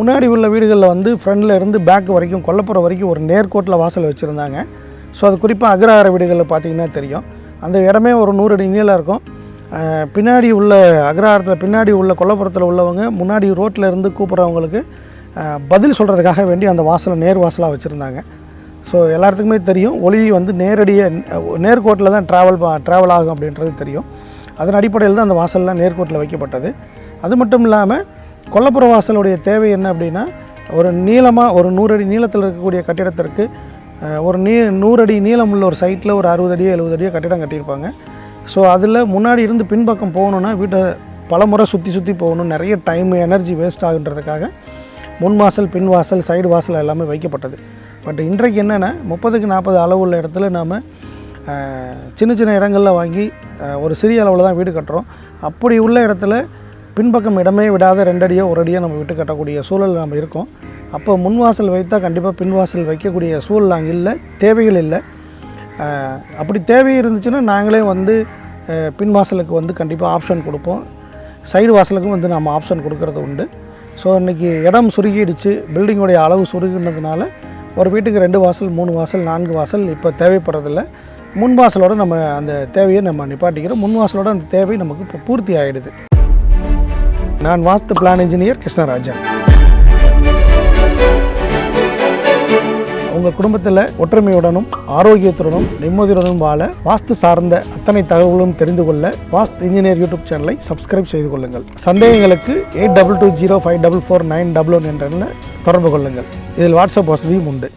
முன்னாடி உள்ள வீடுகளில் வந்து ஃப்ரண்டில் இருந்து பேக் வரைக்கும் கொல்லப்புற வரைக்கும் ஒரு நேர்கோட்டில் வாசல் வச்சுருந்தாங்க. ஸோ அது குறிப்பாக அக்ரஹார வீடுகளில் பார்த்தீங்கன்னா தெரியும். அந்த இடமே ஒரு நூறு அடி நீளம் இருக்கும். பின்னாடி உள்ள அக்ரஹாரத்தில் பின்னாடி உள்ள கொல்லப்புறத்தில் உள்ளவங்க முன்னாடி ரோட்டில் இருந்து கூப்பிட்றவங்களுக்கு பதில் சொல்கிறதுக்காக வேண்டி அந்த வாசலை நேர் வாசலாக வச்சுருந்தாங்க. ஸோ எல்லாத்துக்குமே தெரியும். ஒளி வந்து நேரடியாக நேர்கோட்டில் தான் ட்ராவல் ட்ராவல் ஆகும் அப்படின்றது தெரியும். அதன் அடிப்படையில் தான் அந்த வாசல்லாம் நேர்கோட்டில் வைக்கப்பட்டது. அது மட்டும் இல்லாமல் கொல்லப்புற வாசலுடைய தேவை என்ன அப்படின்னா ஒரு நீளமாக ஒரு நூறு அடி நீளத்தில் இருக்கக்கூடிய கட்டிடத்திற்கு ஒரு நீ நூறு அடி நீளம் உள்ள ஒரு சைட்டில் ஒரு அறுபது அடியோ எழுபது அடியோ கட்டிடம் கட்டியிருப்பாங்க. ஸோ அதில் முன்னாடி இருந்து பின்பக்கம் போகணுன்னா வீட்டை பல முறை சுற்றி சுற்றி போகணும். நிறைய டைம் எனர்ஜி வேஸ்ட் ஆகுன்றதுக்காக முன் வாசல் பின் வாசல் சைடு வாசல் எல்லாமே வைக்கப்பட்டது. பட் இன்றைக்கு என்னென்னா முப்பதுக்கு நாற்பது அளவு உள்ள இடத்துல நாம் சின்ன சின்ன இடங்களில் வாங்கி ஒரு சிறிய அளவில் தான் வீடு கட்டுறோம். அப்படி உள்ள இடத்துல பின்பக்கம் இடமே விடாத ரெண்டடியோ ஒரு அடியோ நம்ம விட்டு கட்டக்கூடிய சூழல் நம்ம இருக்கோம். அப்போ முன் வாசல் கண்டிப்பாக பின்வாசல் வைக்கக்கூடிய சூழல் அங்கே இல்லை தேவைகள் இல்லை. அப்படி தேவை இருந்துச்சுன்னா நாங்களே வந்து பின்வாசலுக்கு வந்து கண்டிப்பாக ஆப்ஷன் கொடுப்போம். சைடு வாசலுக்கும் வந்து நம்ம ஆப்ஷன் கொடுக்கறது உண்டு. ஸோ இன்றைக்கி இடம் சுருங்கிடுச்சு பில்டிங்கோடைய அளவு சுருங்கினதுனால ஒரு வீட்டுக்கு ரெண்டு வாசல் மூணு வாசல் நான்கு வாசல் இப்போ தேவைப்படுறதில்ல. முன் வாசலோட நம்ம அந்த தேவையை நம்ம நிப்பாட்டிக்கிறோம். முன் வாசலோட அந்த தேவை நமக்கு இப்போ பூர்த்தி ஆகிடுது நான் வாஸ்து பிளான் இன்ஜினியர் கிருஷ்ணராஜன். உங்கள் குடும்பத்தில் ஒற்றுமையுடனும் ஆரோக்கியத்துடனும் நிம்மதியுடனும் வாழ வாஸ்து சார்ந்த அத்தனை தகவலும் தெரிந்து கொள்ள வாஸ்து இன்ஜினியர் யூடியூப் சேனலை சப்ஸ்கிரைப் செய்து கொள்ளுங்கள். சந்தேகங்களுக்கு eight double two zero five double four nine double one என்ற தொடர்பு கொள்ளுங்கள். இதில் வாட்ஸ்அப் வசதியும் உண்டு.